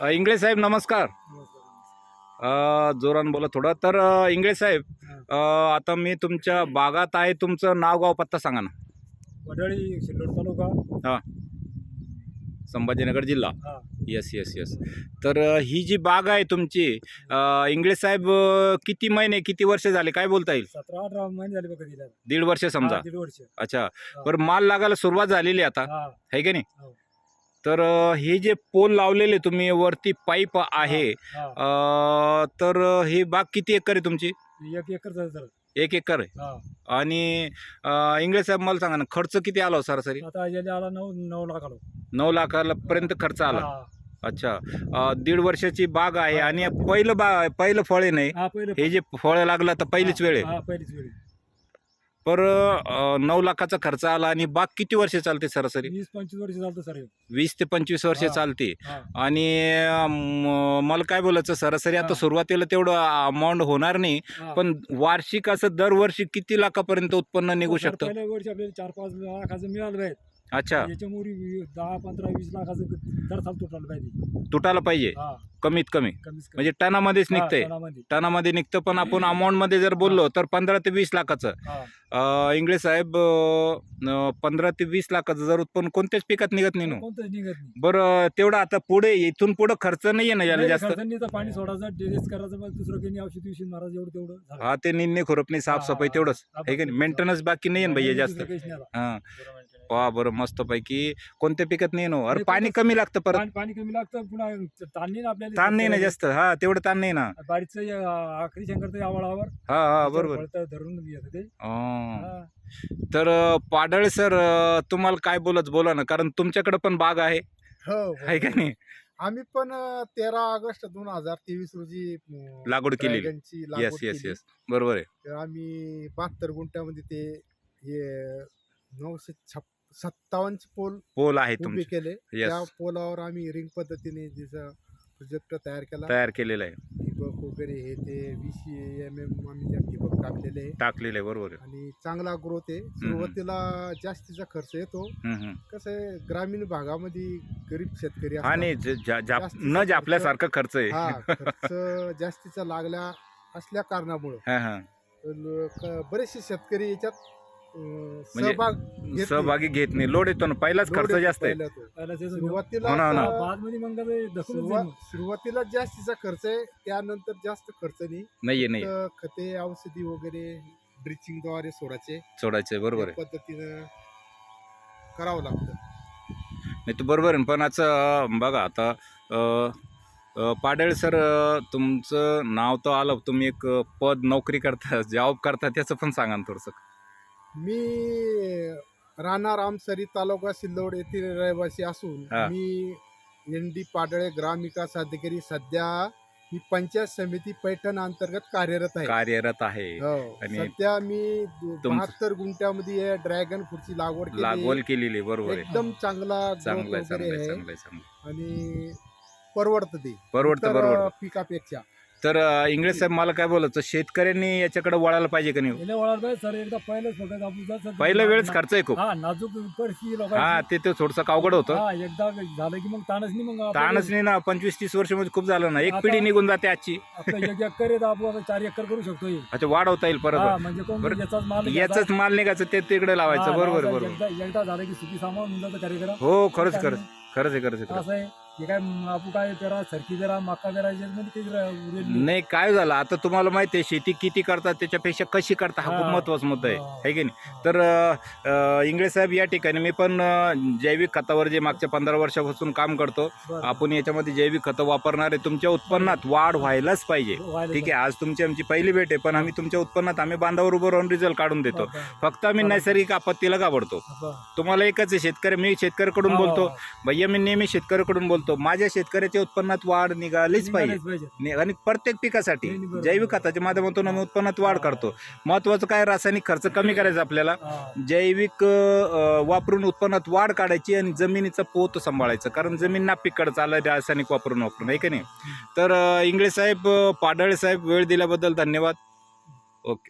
इंगळे साहेब नमस्कार. अ, जोरान बोला थोडं. तर अ, इंगळे साहेब अ, आता मी तुमच्या बागात आहे. तुमचं नाव गाव पत्ता सांगा ना. वडाळी सिल्लोड तालुका. संभाजीनगर जिल्हा. हा. येस येस येस तर अ, ही जी बाग आहे तुमची अ, इंगळे साहेब अ, किती महिने किती वर्ष झाले? काय बोलता येईल? सतरा अठरा महिने झाले बघा दीड वर्ष समजा. दीड वर्ष. अच्छा. बरं माल लागायला सुरुवात झालेली आता. हा की नाही? हो. तर हे जे पोल लावलेले तुम्ही वरती पाईप आहे हा. अ, तर हे बाग किती एकर आहे तुमची? एक एकर झालं सर एक एकर आहे. हा. आणि अ, इंग्रज साहेब मला सांगा ना खर्च किती आला हो सरासरी? आता याला आला नऊ नऊ लाख आलो. नऊ लाखाला पर्यंत खर्च आला. हा. अच्छा. अ, दीड वर्षाची बाग आहे आणि पहिलं बा पहिलं फळ नाही हा? पहिले हे जे फळ लागलं तर पहिलीच वेळ आहे. हा पहिलीच वेळ पर अ, नऊ लाखाचा खर्च आला आणि बाग किती वर्ष चालते सरासरी वीस पंचवीस वर्ष सर हे. वीस ते पंचवीस वर्ष हा. चालते हा आणि म- मला काय बोलायचं सरासरी आता हा. सुरुवातीला तेवढं अमाऊंट होणार नाही हा. पण वार्षिक असं दरवर्षी किती लाखापर्यंत उत्पन्न निघू सर, शकतं पहिल्या वर्षी आपल्याला चार पाच लाखाचं मिळालं अच्छा. याच्यामुळे वी- दहा पंधरा वीस लाखाचं दर तुटायला पाहिजे. तुटायला पाहिजे? हा. कमीत कमी. कमीच कमी. म्हणजे टनामध्येच हा, निघतंय. टनामध्ये. टनामध्ये निघतं पण आपण अमाऊंटमध्ये जर बोललो तर पंधरा ते वीस लाखाचं. हा. अं, इंग्लिश साहेब पंधरा ते वीस लाखाचं जर उत्पन्न कोणत्याच पिकात निघत नाही ना. कोणतंच निघत नाही. बरं तेवढं आता पुढे इथून पुढे खर्च नाहीये ना याला नाही, जास्त? पाणी सोडायचं टेरेस करायचं मग दुसरं काही नाही औषध विषय मारायचं एवढं तेवढं झालं. हा ते निन्ने खुरपणी साफसफाई तेवढंच. हा, आहे की नाही. मेंटेनन्स बाकी नाहीये ना भैया दुसरं जास्त. काहीच नाही. हा. वा बरं मस्त पैकी कोणत्या पिकात नाही नो. अरे पाणी कमी लागतं परत. पाणी पाणी कमी लागतं पुन्हा ताण नाही ना आपल्याला ताण नाही ना जास्त. हा तेवढं ताण नाही ना. बारीचं आखरी शंकर तर आवळावर हा हा बरोबर. फळतं धरून येतं ते. हा. हा. तर अं, पाडळ सर अं, तुम्हाला काय बोलत बोला ना कारण तुमच्याकडे पण बाग आहे. हो आहे का नाही? आम्ही पण तेरा ऑगस्ट दोन हजार तेवीस रोजी अं, लागवड केलेली. ड्रॅगनची येस लागवड येस केली. येस बरोबर आहे. तर आम्ही बहात्तर गुंठ्यामध्ये ते हे नऊशे छप सत्तावन्न पोल पोल आहे उभे तुमचे. केले. येस त्या पोलावर आम्ही रिंग पद्धतीने जसं प्रोजेक्ट तयार केला. तयार केलेलं आहे. ठिबक वगैरे हे ते वीस एम एम आम्ही त्या ठिबक टाकलेले आहे. टाकलेलं आहे बरोबर आहे. आणि चांगला ग्रोथ आहे. सुरुवातीला जास्तीचा खर्च येतो. हम्म, हम्म. कसं आहे ग्रामीण भागामध्ये गरीब शेतकरी असतात. नाही ज- ज्या- ज्या- जास्तीचा न खर्च- जापल्यासारखं खर्च आहे. हा खर्च जास्तीचा लागल्या असल्या कारणामुळं. हा हा. क- बरेचसे शेतकरी याच्यात अं, म्हणजे सहभाग घेत नाही. सहभागी घेत नाही. लोड येतो ना. पहिलाच खर्च जास्त आहे. पहिला तो. पहिला ते सुरुवातीला हो ना, हो ना. आता मग. जास्तीचा खर्च आहे. त्यानंतर जास्त खर्च नाही. नाहीये नाही तर खते औषधी वगैरे ड्रिचिंगद्वारे सोडायचे सोडायचंय बरोबर आहे. पद्धतीनं करावं लागतं. नाही तू बरोबर आहे. पण असं बघा आता अं, अं, पाडळ सर अं, तुमचं नाव तर आलं. तुम्ही एक अं, पद नोकरी करता जॉब करता त्याचं पण सांगा ना थोडंसं. मी राहणार आमसरी तालुका सिल्लोड येथील रहिवासी असून हा. मी एन डी पाडळे ग्रामविकास अधिकारी. सध्या ही पंचायत समिती पैठण अंतर्गत कार्यरत आहे. कार्यरत आहे. हो. आणि सध्या मी तुमचं- बहात्तर गुंठ्यामध्ये ड्रॅगन फ्रूटची लागवड केली. लागवड केलेली आहे बरोबर आहे. एकदम चांगला growth चांगलं आहे वगैरे चांगलं आहे. आहे चांगलं आहे चांगलं आहे. आणि परवडतं ते. परवडतं इतर, बरोबर पिकापेक्षा. तर इंग्रज साहेब मला काय बोलायचं? शेतकऱ्यांनी याच्याकडे वळायला पाहिजे का नाही? सर. एकदा पहिलंच फक्त आपण? जसं- पहिल्या वेळेस खर्च आहे खूप. हा नाजूक परिस्थिती हा लोकांची ते ते थोडंसं अवघड होतं. हा एकदा झालं की मग ताणच नाही मग ताणच नाही ना पंचवीस तीस वर्षमध्ये खूप झालं ना. एक आता- पिढी निघून जाते आजची. आपलं एक एकर आहे तर आपण आता चार एकर करू शकतो हे. अच्छा वाढवता येईल हा परत म्हणजे कोण बरं. याचाच माल निघायचं ते तिकडे लावायचं. बरोबर. बरोबर. एकदा एकदा झालं की सुखी जातं कार्यक्रम. हो खरंच खरंच. खरंच आहे खरंच आहे. खरंच असं आहे. हे काय आपण काय पेरा सरकी पेरा मका याच्यामध्ये नाही. काय झालं आता तुम्हाला माहिती आहे शेती किती करतात त्याच्यापेक्षा कशी करतात हा खूप हा. महत्त्वाचा मुद्दा आहे हा. है की नाही तर अं, इंगळे साहेब या ठिकाणी मी पण अं, जैविक खतावर जे मागच्या पंधरा वर्षापासून काम करतो बरं. आपण याच्यामध्ये जैविक खतं वापरणार आहे तुमच्या उत्पन्नात वाढ व्हायलाच पाहिजे व्हायला ठीक आहे आज तुमची आमची पहिली भेट आहे पण आम्ही तुमच्या उत्पन्नात आम्ही बांधावर उभं राहून रिझल्ट काढून देतो बरं, फक्त आम्ही. नैसर्गिक आपत्तीला घाबरतो बरं. तुम्हाला एकच आहे शेतकरी मी शेतकऱ्याकडून हा, बोलतो हा. भैया मी नेहमी शेतकऱ्याकडून बोलतो माझ्या शेतकऱ्याच्या उत्पन्नात वाढ निघालीच पाहिजे. ने- आणि प्रत्येक पिकासाठी नाही, नाही, बरोबर. जैविक खताच्या माध्यमातून आम्ही उत्पन्नात वाढ करतो. महत्वाचं काय? रासायनिक खर्च कमी करायचा आपल्याला. जैविक अ, वापरून उत्पन्नात वाढ काढायची आणि जमिनीचा पोत सांभाळायचं. कारण जमीन नापिककडे चाललं रासायनिक वापरून वापरून. आहे का नाही? तर अ, इंगळे साहेब अ, पाडळे साहेब वेळ दिल्याबद्दल धन्यवाद. ओके.